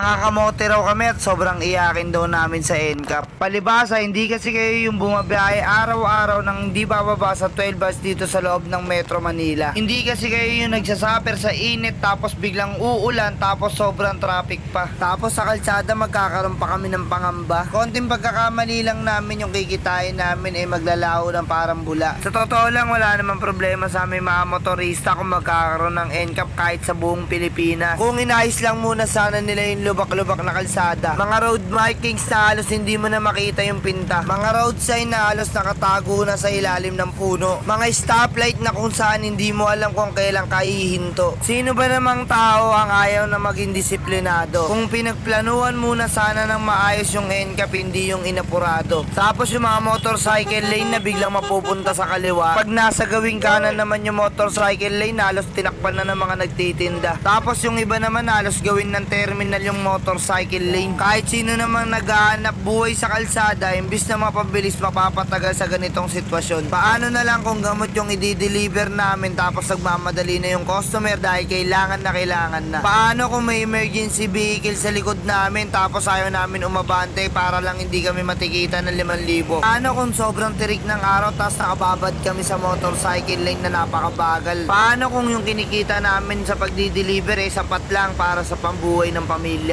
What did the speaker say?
Nakakamote raw kami at sobrang iyakin daw namin sa NCAP. Palibasa, hindi kasi kayo yung bumabiyahe araw-araw nang hindi bababa sa 12 bus dito sa loob ng Metro Manila. Hindi kasi kayo yung nagsasaper sa init tapos biglang uulan tapos sobrang traffic pa. Tapos sa kalsada magkakaroon pa kami ng pangamba. Konting pagkakamali lang namin yung kikitain namin ay maglalaho ng parang bula. Sa totoo lang wala namang problema sa aming mga motorista kung magkakaroon ng NCAP kahit sa buong Pilipinas. Kung inayos lang muna sana nila yung lubak-lubak na kalsada. Mga road markings na halos hindi mo na makita yung pinta. Mga road sign na halos nakatago na sa ilalim ng puno. Mga stoplight na kung saan hindi mo alam kung kailan ka ihinto. Sino ba namang tao ang ayaw na maging disiplinado? Kung pinagplanuhan muna sana ng maayos yung NCAP, hindi yung inapurado. Tapos yung mga motorcycle lane na biglang mapupunta sa kaliwa. Pag nasa gawing kanan naman yung motorcycle lane, halos tinakpan na ng mga nagtitinda. Tapos yung iba naman halos gawin ng terminal yung motorcycle lane. Kahit sino namang naghahanap buhay sa kalsada, imbis na mapabilis mapapatagal sa ganitong sitwasyon. Paano na lang kung gamot yung i-deliver namin tapos nagmamadali na yung customer dahil kailangan na kailangan na. Paano kung may emergency vehicle sa likod namin tapos ayaw namin umabante para lang hindi kami matikita ng 5,000? Paano kung sobrang tirik ng araw tapos nakababad kami sa motorcycle lane na napakabagal? Paano kung yung kinikita namin sa pagdi-deliver eh sapat lang para sa pambuhay ng pamilya?